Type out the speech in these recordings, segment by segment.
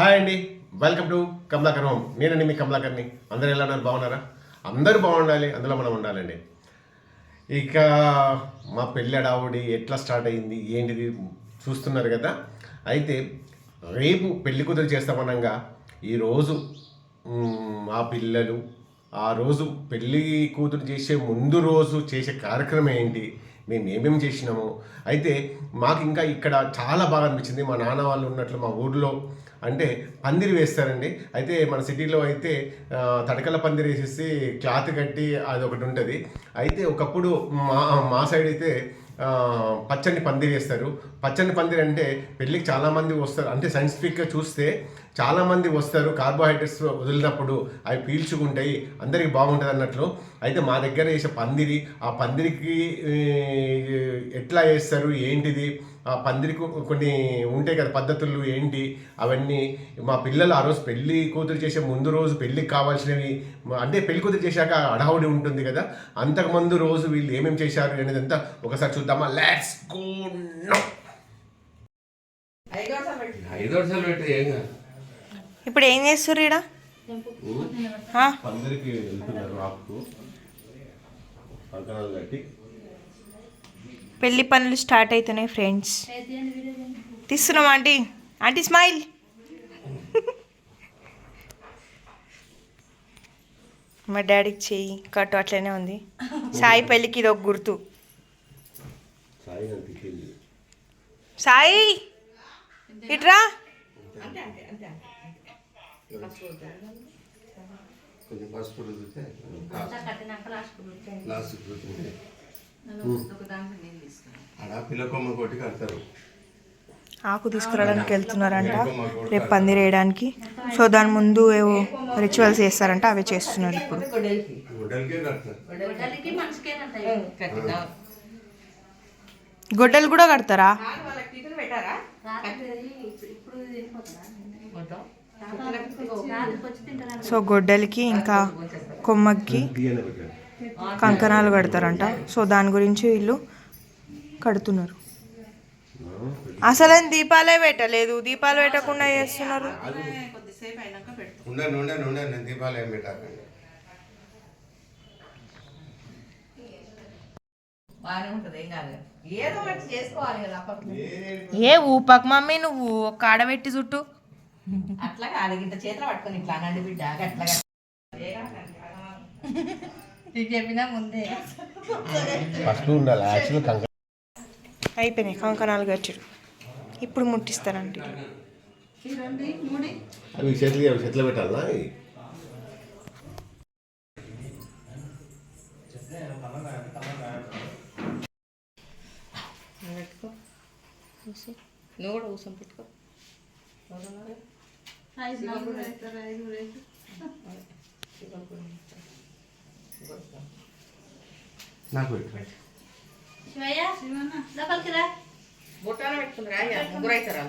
Hi అండి. Welcome to Kamalakar home నేనండి మీ కమలాకర్ని. అందరూ ఎలా ఉన్నారు? బాగున్నారా? అందరూ బాగుండాలి. అందులో మనం ఉండాలండి. ఇక మా పెళ్ళడావుడి ఎట్లా స్టార్ట్ అయింది? ఏంటిది? చూస్తున్నారు కదా? అయితే రేపు పెళ్ళి కూతురు చేస్తామనగా ఈరోజు మా పిల్లలు ఆ రోజు పెళ్ళి కూతురు చేసే ముందు రోజు చేసే కార్యక్రమం ఏంటి? మేము ఏమేమి చేసినాము? అయితే మాకు ఇంకా ఇక్కడ చాలా బాగా అనిపించింది. మా నాన్న వాళ్ళు ఉన్నట్లు మా ఊర్లో అంటే పందిరి వేస్తారండి. అయితే మన సిటీలో అయితే తడకల పందిరి వేసేసి క్లాత్ కట్టి అది ఒకటి ఉంటుంది. అయితే ఒకప్పుడు మా మా సైడ్ అయితే పచ్చని పందిరి వేస్తారు. పచ్చని పందిరి అంటే పెళ్ళికి చాలామంది వస్తారు. అంటే సైంటిఫిక్గా చూస్తే చాలామంది వస్తారు. కార్బోహైడ్రేట్స్ వదిలినప్పుడు అవి పీల్చుకుంటాయి. అందరికీ బాగుంటుంది అన్నట్లు. అయితే మా దగ్గర వేసే పందిరి ఆ పందిరికి ఎట్లా వేస్తారు? ఏంటిది? పందిరికి కొన్ని ఉంటాయి కదా పద్ధతులు ఏంటి? అవన్నీ మా పిల్లలు ఆ రోజు పెళ్ళి కూతురు చేసే ముందు రోజు పెళ్ళికి కావాల్సినవి అంటే పెళ్ళి కూతురు చేశాక అడహౌడి ఉంటుంది కదా. అంతకుముందు రోజు వీళ్ళు ఏమేమి చేశారు అనేది అంతా ఒకసారి చూద్దామా? లెట్స్ గో ఇప్పుడు ఏం చేస్తుర్రు ఈడ? ఆ? పందిరికి వెళ్తున్నారు ఆకు. కట్టి పెళ్ళి పనులు స్టార్ట్ అవుతున్నాయి ఫ్రెండ్స్. తీస్తున్నాం ఆంటీ? Aunty smile. మా డాడీకి చెయ్యి కట్టు అట్లనే ఉంది. సాయి పెళ్ళికి ఇది ఒక గుర్తు. సాయి ఇట్రా. కొంచెం కొట్టి కడతారు. ఆకు తీసుకురావడానికి వెళ్తున్నారంట. రేపు పందిరి వేయడానికి సో దాని ముందు ఏవో రిచువల్స్ చేస్తారంట అవే చేస్తున్నారు ఇప్పుడు. గొడ్డలు కూడా కడతారా? సో గొడ్డలికి ఇంకా కొమ్మకి కంకణాలు కడతారంట. సో దాని గురించి వీళ్ళు కడుతున్నారు. అసలు దీపాలే పెట్టలేదు. దీపాలు పెట్టకుండా చేస్తున్నారు. ఏం ఊపక్ మమ్మీ నువ్వు ఒక ఆడబెట్టి చుట్టూ. అట్లా కాదు ఇంత చేతిలో పట్టుకొని ఇట్లా అనండి బిడ్డ అట్లా. నీకు చెప్పినా ముందే. ఫస్ట్ ఉండాలి యాక్చువల్ కంకణ అయిపోయినాయి కంకణాలు గచ్చుడు ఇప్పుడు ముట్టిస్తారంట. అవి చేతులు అవి చేతిలో పెట్టాలా ఇవి? పెట్టుకో. నువ్వు కూడా కూర్చొని పెట్టుకో. నాకు పెట్టు బుట్టాన పెట్టుకుంటారా అయ్యా ముగ్గురు అవుతారా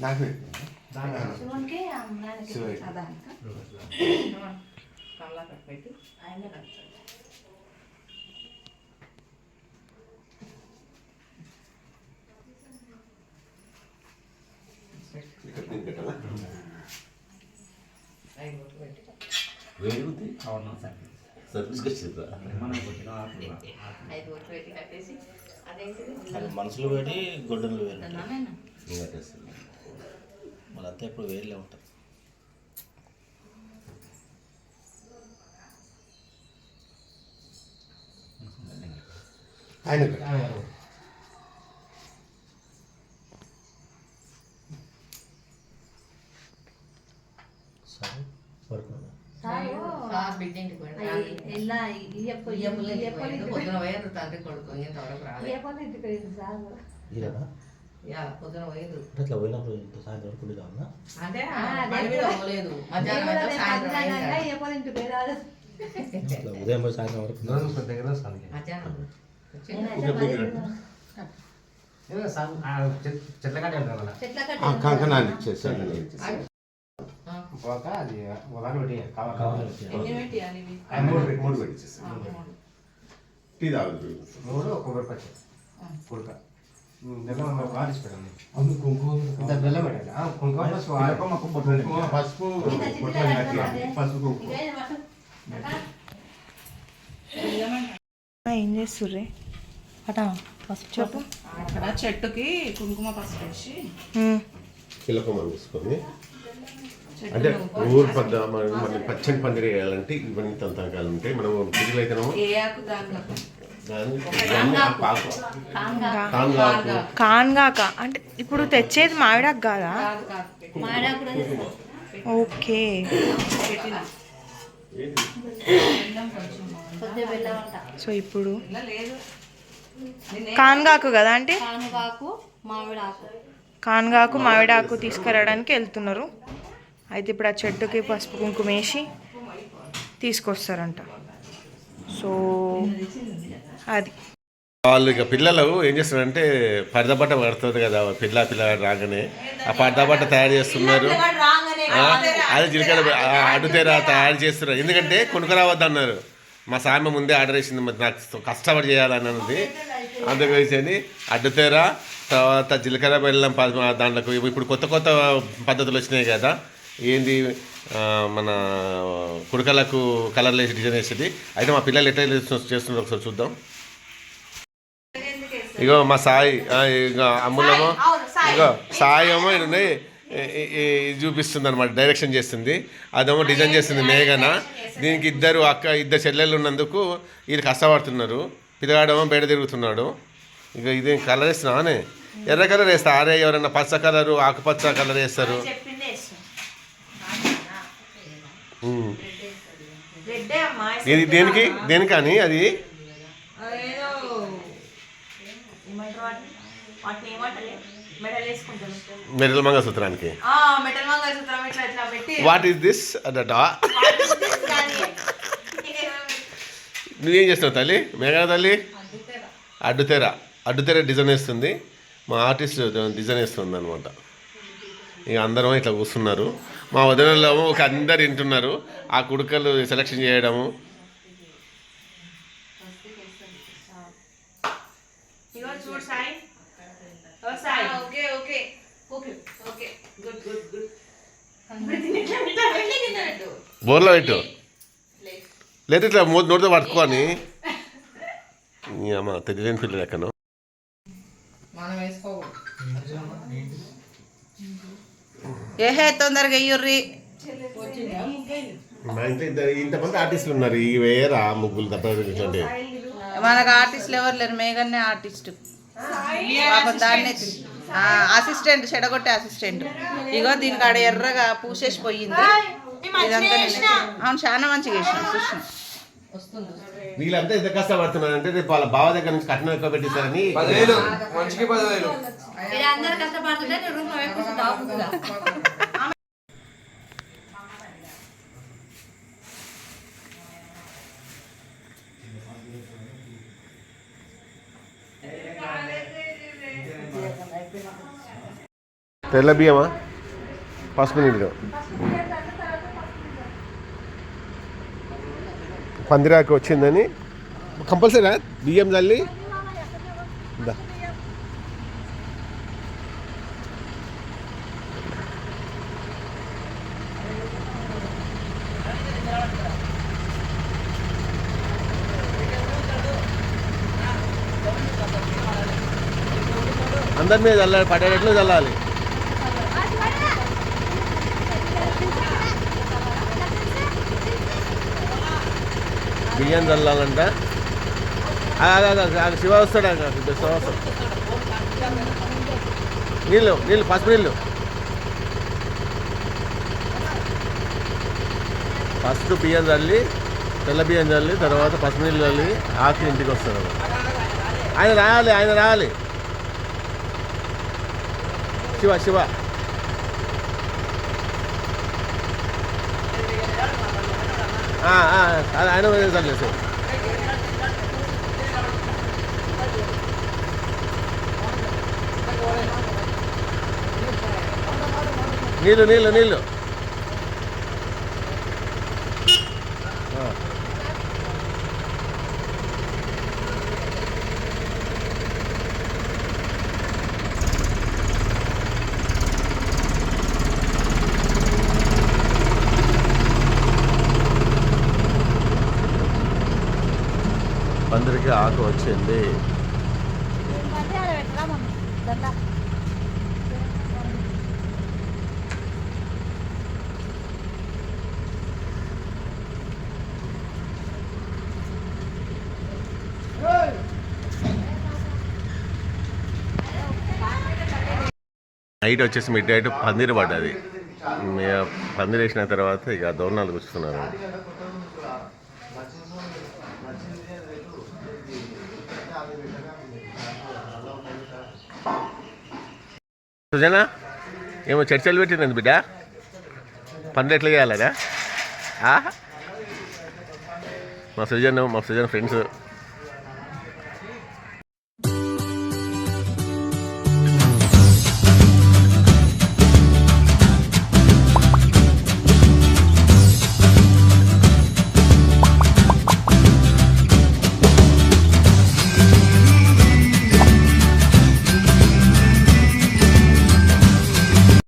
నాకు పెట్టు. శివయ్య. కమలా కట్టు పెట్టి ఆయన కడతాడు ఇక్కడ దీన్ని పెట్టాలా ఐదు బొట్లు పెట్టి సర్వీస్కి వచ్చిందా అదేంటిది? అది మనసులో వేడి గొడ్డలు వేరు నాన్న. కట్టేస్తుంది మళ్ళీ అంతా ఇప్పుడు వేరులే ఉంటుంది. ఆయన పెట్టు. సరే పడుకోండి సార్ బిడ్డ ఇంటికి పోయింది పొద్దున పోయారు తండ్రి కొడుకు ఇంతవరకు రాలేదు ఈరనా యా పొద్దున పోయేది అంటే ఇట్లా పోయినప్పుడు ఇంత సాయంత్రం వరకు ఉండి కావాలా అంటే పోలేదు మధ్యాహ్నం ఉదయం పోయి సాయంత్రం వరకు ఆ కంకణాలు ఇచ్చేసాను అది పోక అది పెట్టి? మూడు. టీ తాగుతుంది మూడు కొబ్బరి పచ్చి కుడక బెల్లం పెట్టండి. ఇంత బెల్లం పెట్టండి. కుంకుమ పసుపు కుంకుమ పసుపు పసుపు ఏం చేస్తుర్రే? అటా చెప్పు. అక్కడ చెట్టుకి కుంకుమ పసుపు వేసి. కిలకమని తీసుకొని అంటే ఊరు పద్ద మళ్ళీ పచ్చని పందిరి వేయాలంటే ఇవన్నీ తంతాకాలు ఉంటాయి. మనం పిల్లలు అయితేనేమో కాన్గాక అంటే ఇప్పుడు తెచ్చేది మామిడాకు కాదా? ఓకే. సో ఇప్పుడు ఇలా లేదు. నిన్నే కాన్గాకు కదా అంటే? కానుగాకు మామిడాకు తీసుకురావడానికి వెళ్తున్నారు. అయితే ఇప్పుడు ఆ చెట్టుకి పసుపు కుంకుమ వేసి తీసుకొస్తారంట. సో అది. వాళ్ళు ఇక పిల్లలు ఏం చేస్తారంటే పరదబట్ట పడుతుంది కదా పిల్ల పిల్లగాడు రాగానే. ఆ పరదబట్ట తయారు చేస్తున్నారు. అది జీలకర్ర ఆ, అడ్డుతేరా తయారు చేస్తున్నారు. ఎందుకంటే కొనుక్కరావద్దు అన్నారు. మా సామె ముందే ఆర్డర్ వేసింది మరి నాకు కష్టపడి చేయాలని అన్నది. అందుకని అడ్డుతేర తర్వాత జీలకర్ర బెల్లం దాంట్లో ఇప్పుడు కొత్త కొత్త పద్ధతులు వచ్చినాయి కదా. ఏంది మన కుడకలకు కలర్లు వేసి డిజైన్ వేసేది. అయితే మా పిల్లలు ఎట్లా చేస్తున్నారు ఒకసారి చూద్దాం. ఇగో మా సాయి ఇగో అమ్ములమో ఇగో సాయి ఏమో ఈ చూపిస్తుంది అనమాట డైరెక్షన్ చేస్తుంది. అదేమో డిజైన్ చేస్తుంది మేఘన. దీనికి ఇద్దరు అక్క ఇద్దరు చెల్లెళ్ళు ఉన్నందుకు వీళ్ళు కష్టపడుతున్నారు. పిల్లగాడేమో బయట తిరుగుతున్నాడు. ఇక ఇది కలర్ వేస్తున్నానే ఎర్ర కలర్ వేస్తా. అరే ఎవరన్నా పచ్చ కలరు ఆకుపచ్చ కలర్ వేస్తారు. ఇది దేనికి? దేనికని అది? మెడల మంగళసూత్రానికి. What is this అదట. నువ్వేం చేస్తున్నావు తల్లి? మేఘా తల్లి? అడ్డుతెర. అడ్డుతెర. డిజైన్ వేస్తుంది. మా ఆర్టిస్ట్ డిజైన్ వేస్తుంది అనమాట ఇక అందరం ఇట్లా కూర్చున్నారు? మా వదినలో ఒక అందరు వింటున్నారు. ఆ కుడుకలు సెలెక్షన్ చేయడము. Okay okay. Okay okay. Good good good. బోర్లో పెట్టు. లేదా ఇట్లా మూ- నోటితో పట్టుకొని తెలియని పిల్లలు ఎక్కనో మనం వేసుకోకూడదు. ఏహే తొందరగా ఎయ్యుర్రి. మా ఇంట్లో ఇద్దరు ఇంతమంది ఆర్టిస్టులు ఉన్నారు. ఈ వేయరా ముగ్గులు తప్ప ఇట్లాంటి మనకు ఆర్టిస్టులు ఎవరు లేరు. మేఘన్నే ఆర్టిస్ట్ పాపం దాన్నే అసిస్టెంట్ చెడగొట్టే అసిస్టెంట్ ఇగో దీనికి ఆడ ఎర్రగా పూసేసి పోయింది. ఇదంతా అవును చాలా మంచిగా వేసిన చూసిన. వస్తుంది వీళ్ళంతా ఎంత కష్టపడుతున్నారు అంటే రేపు వాళ్ళ బావ దగ్గర నుంచి కట్నం ఎక్కువ పెట్టిస్తారని మీరు అందరు కష్టపడుతుంటే నేను రూమ్ వైపు కూర్చుంటా తెల్ల బియ్యమా? పసుపు నీళ్ళు. పందిరాకి వచ్చిందని. కంపల్సరీ బియ్యం తల్లి? అందరి మీద చల్లాలి పడేటట్లు చల్లాలి. బియ్యం చల్లాలంట. అది శివ వస్తాడు ఆగు, శివ వస్తాడు. నీళ్ళు నీళ్ళు పసుపు నీళ్ళు. ఫస్ట్ బియ్యం చల్లి తెల్ల బియ్యం చల్లి తర్వాత పసుపు నీళ్ళు చల్లి ఆకి ఇంటికి వస్తాడు. ఆయన రావాలి ఆయన రావాలి శివ శివ ఆ, ఆ, అది ఆయన మీద సార్ నీళ్ళు నీళ్ళు నీళ్ళు పందిరికి ఆకు వచ్చింది. నైట్ వచ్చేసి మిడ్ నైట్ పందిరి పడ్డది పందిరి వేసిన తర్వాత ఇక దోరణాలు కూర్చున్నారు సుజనా ఏమో చర్చలు పెట్టిందండి బిడ్డ. పందిరి ఎట్లా చేయాలనా మా సుజన్ మా సుజన్ ఫ్రెండ్స్